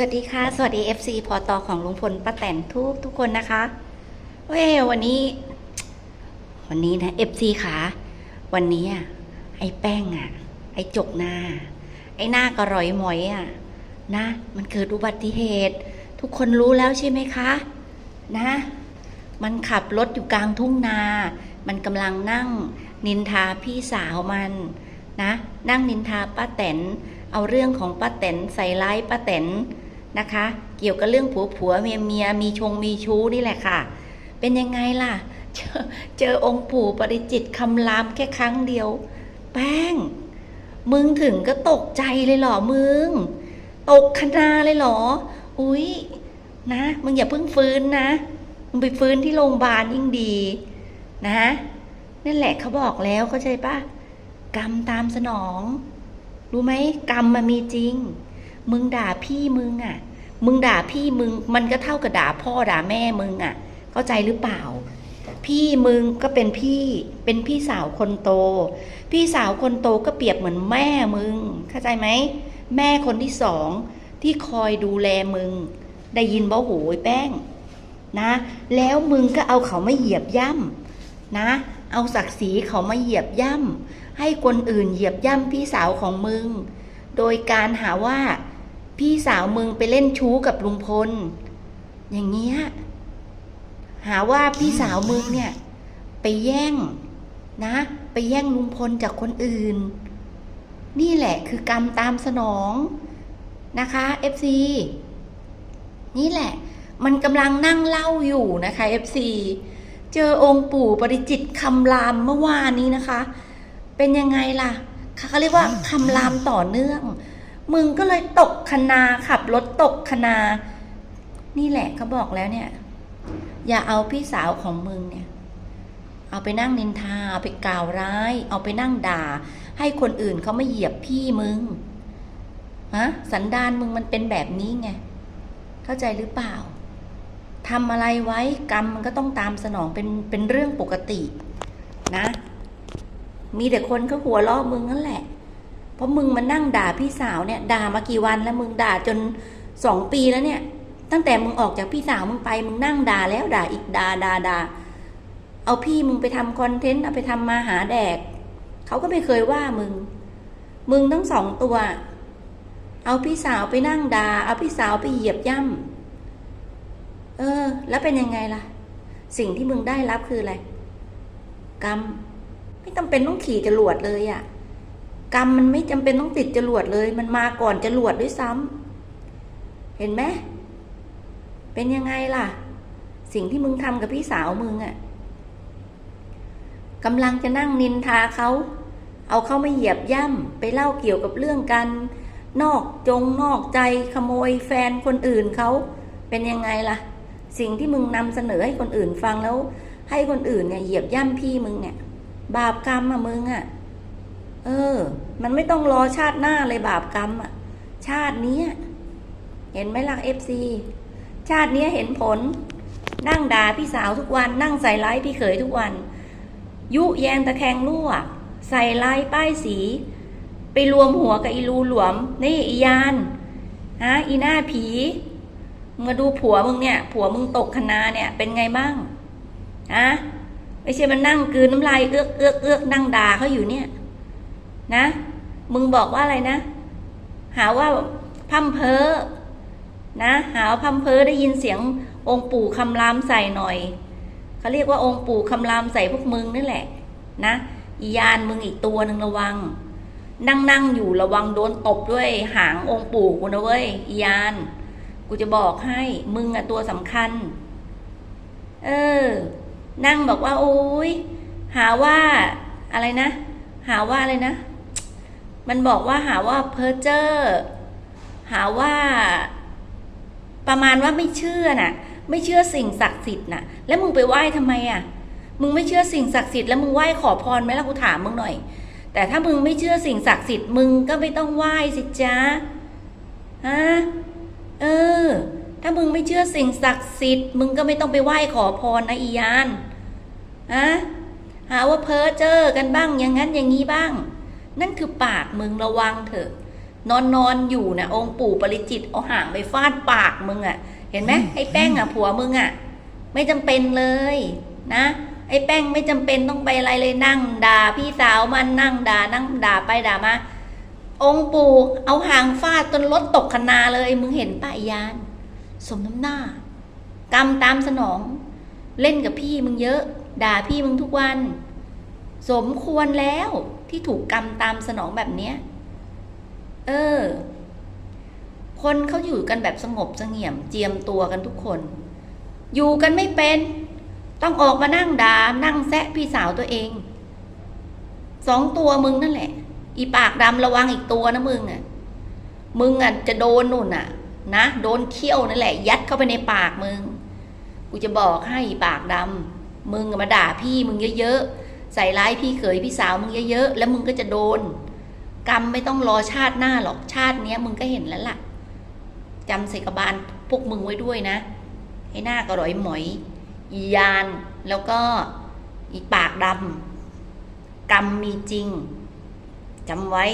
สวัสดีค่ะ สวัสดี FC พอตอของลุงพลป้าแตนทุกทุกคนนะคะเว้ยวันนี้ วันนี้นะ FC ค่ะวันนี้อะไอ้แป้งอะ ไอ้จกหน้า ไอ้หน้ากระรอยหมอยอะ นะ มันเกิดอุบัติเหตุ ทุกคนรู้แล้วใช่ไหมคะ นะ มันขับรถอยู่กลางทุ่งนา มันกำลังนั่งนินทาพี่สาวมันนะ นั่งนินทาป้าแตนเอาเรื่องของป้าแตนใส่ร้ายป้าแตน นะคะ เกี่ยวกับเรื่องผัวผัวเมียเมียมีชงมีชู้นี่แหละค่ะ เป็นยังไงล่ะ เจอเจอองค์ปู่ปริจิตคำรามแค่ครั้งเดียว แป้ง มึงถึงก็ตกใจเลยเหรอมึง ตกคณาเลยเหรอ อุ้ยนะ มึงอย่าเพิ่งฟื้นนะ มึงไปฟื้นที่โรงพยาบาลยิ่งดี นะนั่นแหละเขาบอกแล้วเข้าใจปะกรรมตามสนอง รู้ไหมกรรมมันมีจริง มึงด่าพี่มึงอะ มึงด่าพี่มึง มันก็เท่ากับด่าพ่อด่าแม่มึงอะ เข้าใจหรือเปล่า พี่มึงก็เป็นพี่ เป็นพี่สาวคนโต พี่สาวคนโตก็เปรียบเหมือนแม่มึง เข้าใจไหม แม่คนที่สองที่คอยดูแลมึง ได้ยินบ่หยแป้ง นะ แล้วมึงก็เอาเขามาเหยียบย่ำนะ เอาศักดิ์ศรีเขามาเหยียบย่ำให้คนอื่นเหยียบย่ำพี่สาวของมึง โดยการหาว่า พี่สาวมึงไปเล่นชู้กับลุงพล อย่างเงี้ยหาว่าพี่สาวมึงเนี่ย ไปแย่งนะ ไปแย่งลุงพลจากคนอื่น นี่แหละคือกรรมตามสนองนะคะ FC นี่แหละ มันกำลังนั่งเล่าอยู่นะคะ FC เจอองค์ปู่ปริจิตคำรามเมื่อวานนี้นะคะ เป็นยังไงล่ะเขาเรียกว่าคำรามต่อเนื่อง มึงก็เลยตกคณาขับรถตกคณานี่แหละเขาบอกแล้วเนี่ย อย่าเอาพี่สาวของมึงเนี่ย เอาไปนั่งนินทาเอาไปกล่าวร้าย เอาไปนั่งด่า ให้คนอื่นเขาไมาเหยียบพี่มึงฮะสันดานมึงมันเป็นแบบนี้ไงเข้าใจหรือเปล่าทำอะไรไว้กรรมมันก็ต้องตามสนองเป็นเป็นเรื่องปกตินะ มีแต่คนเขาหัวเราะมึงนั่นแหละ เพราะมึงมานั่งด่าพี่สาวเนี่ยด่ามากี่วันแล้วมึงด่าจนสองปีแล้วเนี่ย ตั้งแต่มึงออกจากพี่สาวมึงไปมึงนั่งด่าแล้วด่าอีกด่าด่าด่าเอาพี่มึงไปทำคอนเทนต์เอาไปทำมาหาแดกเขาก็ไม่เคยว่ามึง มึงทั้งสองตัว เอาพี่สาวไปนั่งด่าเอาพี่สาวไปเหยียบย่ำเออ แล้วเป็นยังไงล่ะ สิ่งที่มึงได้รับคืออะไรกรรมไม่จำเป็นต้องขี่จรวดเลยอะ่ะ กรรมมันไม่จำเป็นต้องติดจรวดเลย มันมาก่อนจรวดด้วยซ้ำเห็นไหมเป็นยังไงล่ะ สิ่งที่มึงทำกับพี่สาวมึงอะ่ะกำลังจะนั่งนินทาเขาเอาเขามาเหยียบย่ำไปเล่าเกี่ยวกับเรื่องกันนอกจงนอกใจขโมยแฟนคนอื่นเขาเป็นยังไงล่ะ สิ่งที่มึงนำเสนอให้คนอื่นฟังแล้ว ให้คนอื่นเนี่ยเหยียบย่ำพี่มึงเนี่ย บาปกรรมอะมึงอะ เออ มันไม่ต้องรอชาติหน้าเลยบาปกรรมอะชาตินี้เห็นไหมล่ะเอฟซีชาตินี้เห็นผล นั่งด่าพี่สาวทุกวัน นั่งใส่ร้ายพี่เขยทุกวัน ยุแยงตะแคงรั่ว ใส่ลายป้ายสี ไปรวมหัวกับอีรูหลวม นี่อียานฮะอีหน้าผีมาดูผัวมึงเนี่ย ผัวมึงตกคณาเนี่ย เป็นไงบ้างฮะไม่ใช่มันนั่งกืนน้ำลายเอื้อกเอื้อกเอื้อกนั่งด่าเขาอยู่เนี่ย นะ มึงบอกว่าอะไรนะ หาว่าพัมเพอนะหาว่าพัมเพอได้ยินเสียงองค์ปู่คำรามใส่หน่อยเขาเรียกว่าองค์ปู่คำรามใส่พวกมึงนี่แหละ นะอียานมึงอีกตัวหนึ่งระวัง นั่งนั่งอยู่ระวังโดนตบด้วยหางองค์ปู่กูนะเว้ยอียาน กูจะบอกให้มึงอะตัวสำคัญ เออ นั่งบอกว่าโอ้ยหาว่าอะไรนะ หาว่าอะไรนะ มันบอกว่าหาว่าเพอเจอร์หาว่า ประมาณว่าไม่เชื่อน่ะ ไม่เชื่อสิ่งศักดิ์สิทธิ์น่ะ แล้วมึงไปไหว้ทำไมอะ มึงไม่เชื่อสิ่งศักดิ์สิทธิ์แล้วมึงไหว้ขอพรไหมล่ะกูถามมึงหน่อย แต่ถ้ามึงไม่เชื่อสิ่งศักดิ์สิทธิ์มึงก็ไม่ต้องไหว้สิจ๊ะฮะเออ ถ้ามึงไม่เชื่อสิ่งศักดิ์สิทธิ์ มึงก็ไม่ต้องไปไหว้ขอพรนะอียานฮะหาว่าเพ้อเจ้อกันบ้างอย่างนั้นอย่างนี้บ้าง นั่นคือปากมึงระวังเถอะ นอนนอนอยู่นะองค์ปู่ปริจิตรเอาหางไปฟาดปากมึงอะ่ะ เห็นไหมไอ้แป้งอะ่ะผัวมึงอะ่ะ ไม่จำเป็นเลยนะไอ้แป้งไม่จำเป็นต้องไปอะไรเลยนั่งด่าพี่สาวมันนั่งด่านั่งด่าไปด่ามา องค์ปู่เอาหางฟาดจนรถตกคนาเลย มึงเห็นป่ะไอ้ยาน สมน้ำหน้ากรรมตามสนอง เล่นกับพี่มึงเยอะ ด่าพี่มึงทุกวัน สมควรแล้วที่ถูกกรรมตามสนองแบบเนี้ย เออ คนเขาอยู่กันแบบสงบเสงี่ยม เจียมตัวกันทุกคน อยู่กันไม่เป็น ต้องออกมานั่งดา่านั่งแซะพี่สาวตัวเอง สองตัวมึงนั่นแหละ อีปากดำระวังอีกตัวนะมึงอะ มึงอะจะโดนนุ่นอะ นะโดนเขี้ยวนั่นแหละ ยัดเข้าไปในปากมึง กูจะบอกให้อีปากดำมึงมาด่าพี่มึงเยอะๆ ใส่ร้ายพี่เขยพี่สาวมึงเยอะๆแล้วมึงก็จะโดน กรรมไม่ต้องรอชาติหน้าหรอกชาติเนี้ยมึงก็เห็นแล้วล่ะจำใส่กระบาลพวกมึงไว้ด้วยนะให้หน้ากระดอยหมอยอียานแล้วก็อีปากดำกรรมมีจริงจำไว้